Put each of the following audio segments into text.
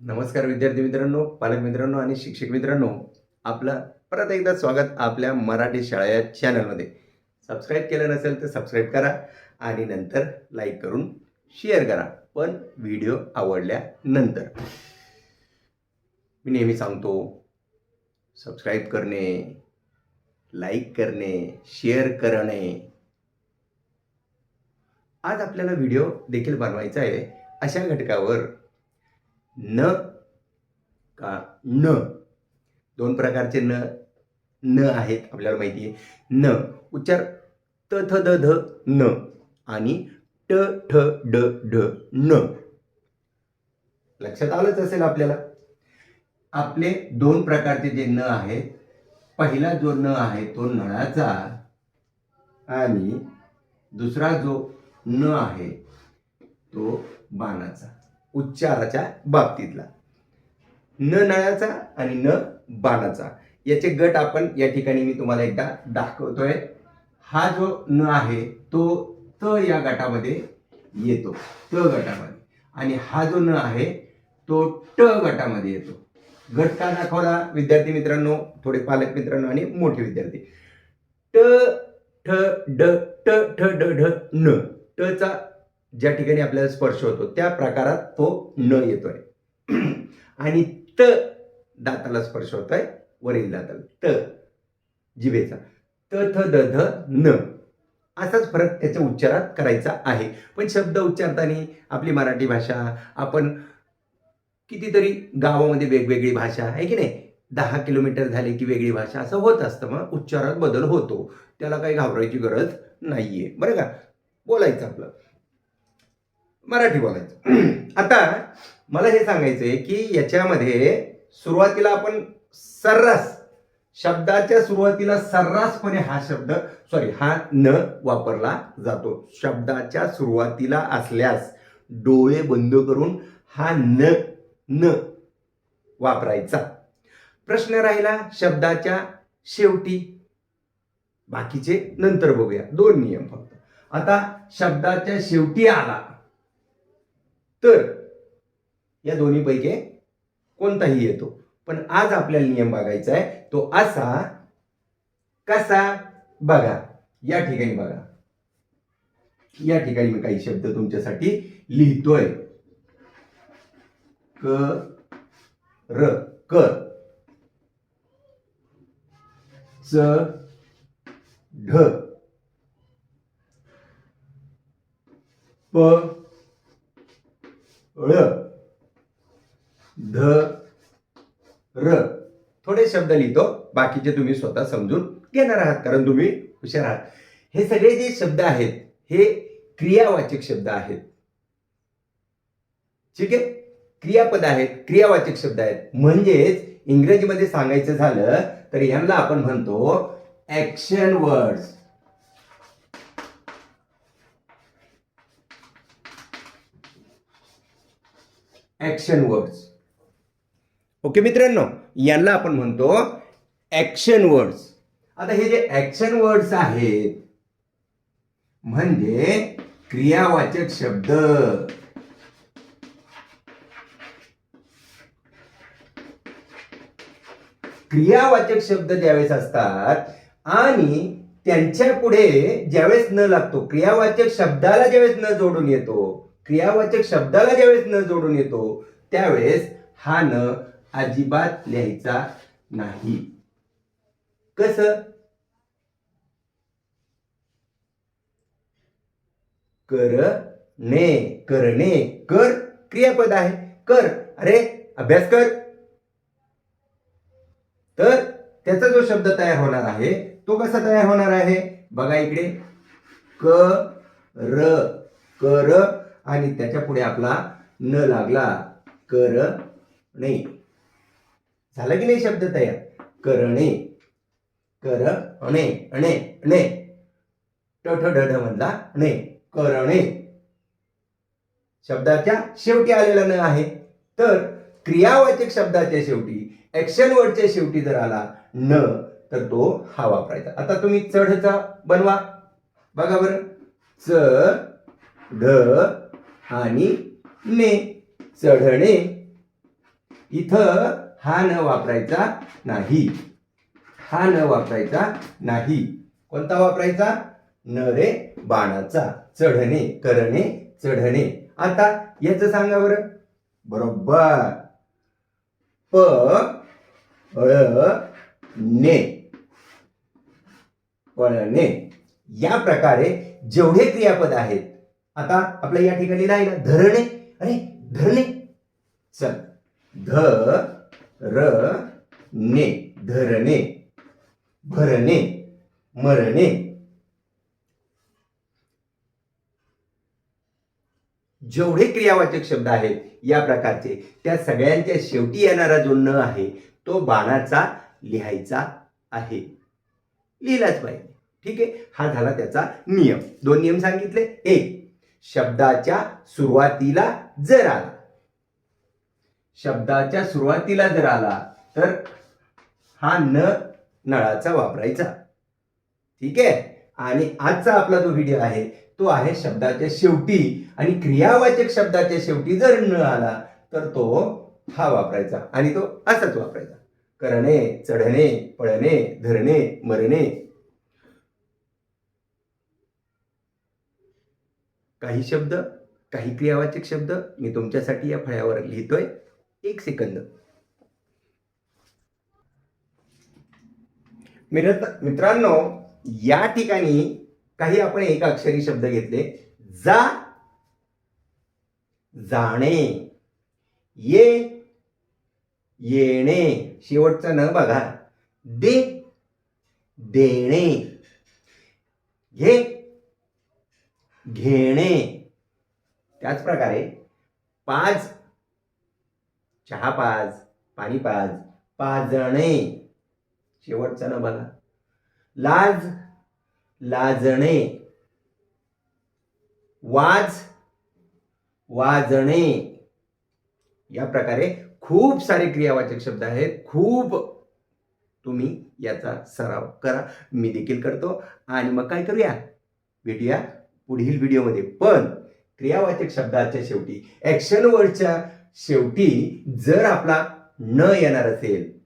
नमस्कार विद्यार्थी मित्रांनो पालक मित्रांनो आणि शिक्षक मित्रांनो. आपलं परत एकदा स्वागत आपल्या मराठी शाळा या चॅनलमध्ये सबस्क्राईब केलं नसेल तर सबस्क्राईब करा आणि नंतर लाईक करून शेअर करा. पण व्हिडिओ आवडल्यानंतर. मी नेहमी सांगतो सबस्क्राईब करणे लाईक करणे शेअर करणे आज आपल्याला व्हिडिओ देखील बनवायचा आहे. अशा घटकावर न का न. दोन प्रकारचे न न आहेत आपल्याला माहिती आहे. न उच्चार त थ द ध न आणि ट ठ ड ढ न. लक्षात आलंच असेल आपल्याला? आपले दोन प्रकारचे जे न आहेत पहिला जो न आहे तो नळाचा आणि दुसरा जो न आहे तो बाणाचा उच्चाराच्या बाबतीतला. न नळाचा आणि न बाणाचा. याचे गट आपण या ठिकाणी मी तुम्हाला एकदा दाखवतोय. हा जो न आहे तो त या गटामध्ये येतो. त गटामध्ये. आणि हा जो न आहे तो ट गटामध्ये येतो. गट का दाखवला? विद्यार्थी मित्रांनो थोडे पालक मित्रांनो आणि मोठे विद्यार्थी. ट ठ ड ट ठ ड ढ न. टचा ज्या ठिकाणी आपल्याला स्पर्श होतो त्या प्रकारात तो न येतोय. आणि त दाताला स्पर्श होतोय वरील दाताला. त जिभेचा. त थ द ध न. असाच फरक त्याच्या उच्चारात करायचा आहे. पण शब्द उच्चारताना आपली मराठी भाषा आपण कितीतरी गावामध्ये वेगवेगळी भाषा आहे की नाही? दहा किलोमीटर झाले की वेगळी भाषा असं होत असतं. मग उच्चारात बदल होतो. त्याला काही घाबरायची गरज नाहीये. बरं का? बोलायचं आपलं. मराठी बोलायचं. आता मला हे सांगायचं आहे की याच्यामध्ये सुरुवातीला आपण सर्रास शब्दाच्या सुरुवातीला सर्रासपणे हा शब्द सॉरी हा न वापरला जातो. शब्दाच्या सुरुवातीला असल्यास डोळे बंद करून हा न न वापरायचा. प्रश्न राहिला शब्दाच्या शेवटी. बाकीचे नंतर बघूया. दोन नियम फक्त. आता शब्दाच्या शेवटी आला. तर या दोन्हीपैकी कोणताही येतो. पण आज आपल्याला नियम बघायचा आहे. तो असा कसा बघा. या ठिकाणी बघा. या ठिकाणी मी काही शब्द तुमच्यासाठी लिहितोय. क र क. च ढ. प ळ ध र. थोडे शब्द लिहितो. बाकीचे तुम्ही स्वतः समजून घेणार आहात कारण तुम्ही हुशार आहात. हे सगळे जे शब्द आहेत हे क्रियावाचक शब्द आहेत. ठीक आहे? क्रियापद आहेत क्रियावाचक शब्द आहेत. म्हणजेच इंग्रजीमध्ये सांगायचं झालं तर यांना आपण म्हणतो action words action words okay मित्रांनो यांना आपण म्हणतो ऍक्शन वर्ड्स आता हे जे ऍक्शन वर्ड्स आहेत म्हणजे क्रियावाचक शब्द. क्रियावाचक शब्द ज्यावेळेस असतात आणि त्यांच्या पुढे ज्यावेळेस न लागतो क्रियावाचक शब्दाला ज्यावेळेस न जोडून येतो क्रियावाचक शब्दाला ज्यावेळेस न जोडून येतो त्यावेळेस हा न अजिबात लिहायचा नाही. कस? करणे करणे कर क्रियापद आहे. कर अरे अभ्यास कर. तर त्याचा जो शब्द तयार होणार आहे तो कसा तयार होणार आहे? बघा इकडे. क र कर आणि त्याच्या पुढे आपला न लागला करणे झालं की नाही शब्द तयार? करणे कर अणे अणे अणे ट ठ ढ म्हणला णे करणे शब्दाच्या शेवटी आलेला न आहे. तर क्रियावाचक शब्दाच्या शेवटी ऍक्शन वर्डच्या शेवटी जर आला न तर तो हा वापरायचा. आता तुम्ही चढचा बनवा. बघा बरं. च ढ आणि ने चढणे. इथं हा न वापरायचा नाही. हा न वापरायचा नाही. कोणता वापरायचा? न रे बाणाचा. चढणे करणे चढणे. आता याच सांगा बरं. बरोबर. प ने. पळणे. या प्रकारे जेवढे क्रियापद आहेत आता आपल्या या ठिकाणी राहिलं धरणे. अरे धरणे. चल. ध र ने धरणे. भरणे. मरणे. जेवढे क्रियावाचक शब्द आहेत या प्रकारचे त्या सगळ्यांच्या शेवटी येणारा जो न आहे तो बाणाचा लिहायचा आहे. लिहिलाच पाहिजे. ठीक आहे? हा झाला त्याचा नियम. दोन नियम सांगितले. एक शब्दाच्या सुरुवातीला जर आला. शब्दाच्या सुरुवातीला जर आला तर हा न नळाचा वापरायचा. ठीक? आहे आणि आजचा आपला जो व्हिडिओ आहे तो आहे शब्दाच्या शेवटी. आणि क्रियावाचक शब्दाच्या शेवटी जर न आला तर तो हा वापरायचा. आणि तो असाच वापरायचा. करणे चढणे पळणे धरणे मरणे काही शब्द काही क्रियावाचक शब्द मी तुमच्यासाठी या फळ्यावर लिहितोय. एक सेकंद. मित्रांनो या ठिकाणी काही आपण एक अक्षरी शब्द घेतले. जा जाणे. ये येणे. शेवटचं न बघा. दे देणे. घे. घेणे. त्याच प्रकारे पाज चहा पाज पाणी पाज पाजणे. शेवटचं न बघा. लाज लाजणे. वाज वाजणे. या प्रकारे खूप सारे क्रियावाचक शब्द आहेत. खूप तुम्ही याचा सराव करा. मी देखील करतो. आणि मग काय करूया? भेटूया. पुढील व्हिडिओमध्ये. पण क्रियावाचक शब्दाच्या शेवटी ॲक्शन वर्डच्या शेवटी जर आपला न येणार असेल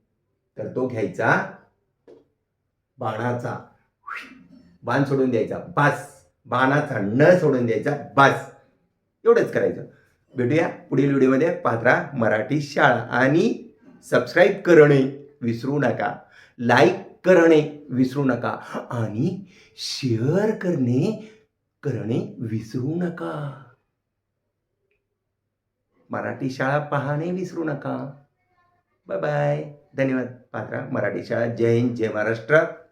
तर तो घ्यायचा बाणाचा. बाण सोडून द्यायचा. बास. बाणाचा न सोडून द्यायचा. बास. एवढंच करायचं. भेटूया पुढील व्हिडिओमध्ये. पात्रा मराठी शाळा. आणि सबस्क्राईब करणे विसरू नका. लाईक करणे विसरू नका. आणि शेअर करणे करणे विसरू नका. मराठी शाळा पाहणे विसरू नका. बाय बाय धन्यवाद पात्रा. मराठी शाळा जय हिंद जय महाराष्ट्र.